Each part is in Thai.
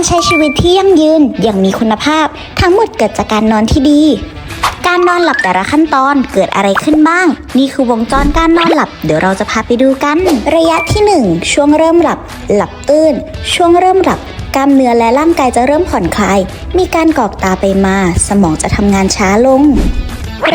การใช้ชีวิตที่ยั่งยืนอย่างมีคุณภาพ ทั้งหมดเกิดจากการนอนที่ดี การนอนหลับแต่ละขั้นตอนเกิดอะไรขึ้นบ้าง นี่คือวงจรการนอนหลับ เดี๋ยวเราจะพาไปดูกัน ระยะที่ 1 ช่วงเริ่มหลับ หลับตื่นช่วงเริ่มหลับกล้ามเนื้อและร่างกายจะเริ่มผ่อนคลาย มีการกอกตาไปมา สมองจะทำงานช้าลง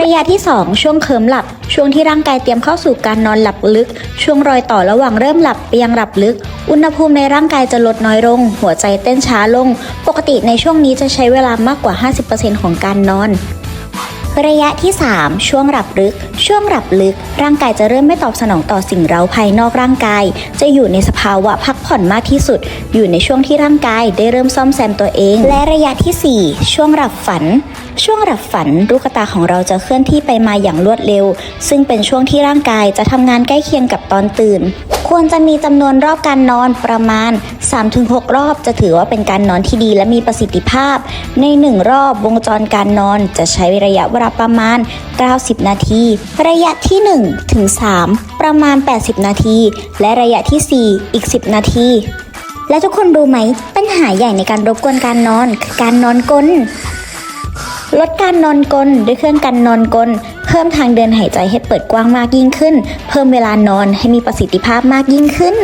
ระยะที่ 2 ช่วงเคลิมหลับ ช่วงที่ร่างกายเตรียมเข้าสู่การนอนหลับลึก ช่วงรอยต่อระหว่างเริ่มหลับไปยังหลับลึก อุณหภูมิในร่างกายจะลดน้อยลง หัวใจเต้นช้าลง ปกติในช่วงนี้จะใช้เวลามากกว่า 50%ของการนอน ระยะที่ 3 ช่วงหลับลึก ช่วงหลับลึก ร่างกายจะเริ่มไม่ตอบสนองต่อสิ่งเร้าภายนอกร่างกาย จะอยู่ในสภาวะพักผ่อนมากที่สุด อยู่ในช่วงที่ร่างกายได้เริ่มซ่อมแซมตัวเอง และระยะทีสี่ 4 ช่วงหลับฝัน ช่วงหลับฝันลูกตาของเราจะเคลื่อนที่ไปมาอย่างรวดเร็ว ซึ่งเป็นช่วงที่ร่างกายจะทำงานใกล้เคียงกับตอนตื่นควรจะมีจำนวนรอบการนอนประมาณ 3-6 รอบจะถือว่าเป็นการนอนที่ดีและมีประสิทธิภาพ ใน 1 รอบวงจรการนอนจะใช้ระยะเวลาประมาณ 90 นาที ระยะที่ 1 ถึง 3 ประมาณ 80 นาที และระยะทีสี่ 4 อีก 10 นาที และทุกคนรู้ไหม ปัญหาใหญ่ในการรบกวนการนอนคือการนอนกลนลดการนอนกลนด้วยเครื่องกันนอนกลเพิ่มทางเดินหายใจให้เปิดกว้างมากยิ่งขึ้น เพิ่มเวลานอนให้มีประสิทธิภาพมากยิ่งขึ้น